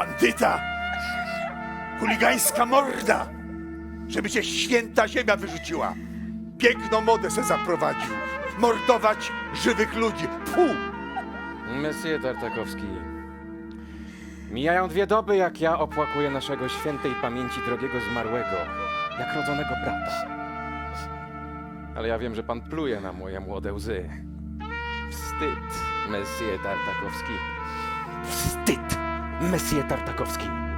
Bandyta! Chuligańska morda! Żeby cię święta ziemia wyrzuciła! Piękną modę se zaprowadził! Mordować żywych ludzi! Pu! Messie Tartakowski. Mijają dwie doby, jak ja opłakuję naszego świętej pamięci drogiego zmarłego, jak rodzonego brata. Ale ja wiem, że pan pluje na moje młode łzy. Wstyd, Messie Tartakowski. Wstyd, Messie Tartakowski.